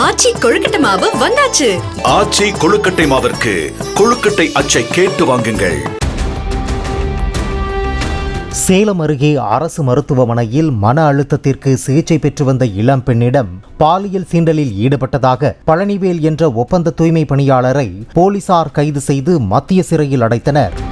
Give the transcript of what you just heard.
ஆச்சி கொழுக்கட்டை மாவு வந்தாச்சு. ஆச்சி கொழுக்கட்டை மாவிற்கு கொழுக்கட்டை அச்சை கேட்டு வாங்குங்கள். சேலம் அருகே அரசு மருத்துவமனையில் மன அழுத்தத்திற்கு சிகிச்சை பெற்று வந்த இளம் பெண்ணிடம் பாலியல் சீண்டலில் ஈடுபட்டதாக பழனிவேல் என்ற ஒப்பந்த தூய்மை பணியாளரை போலீசார் கைது செய்து மத்திய சிறையில் அடைத்தனர்.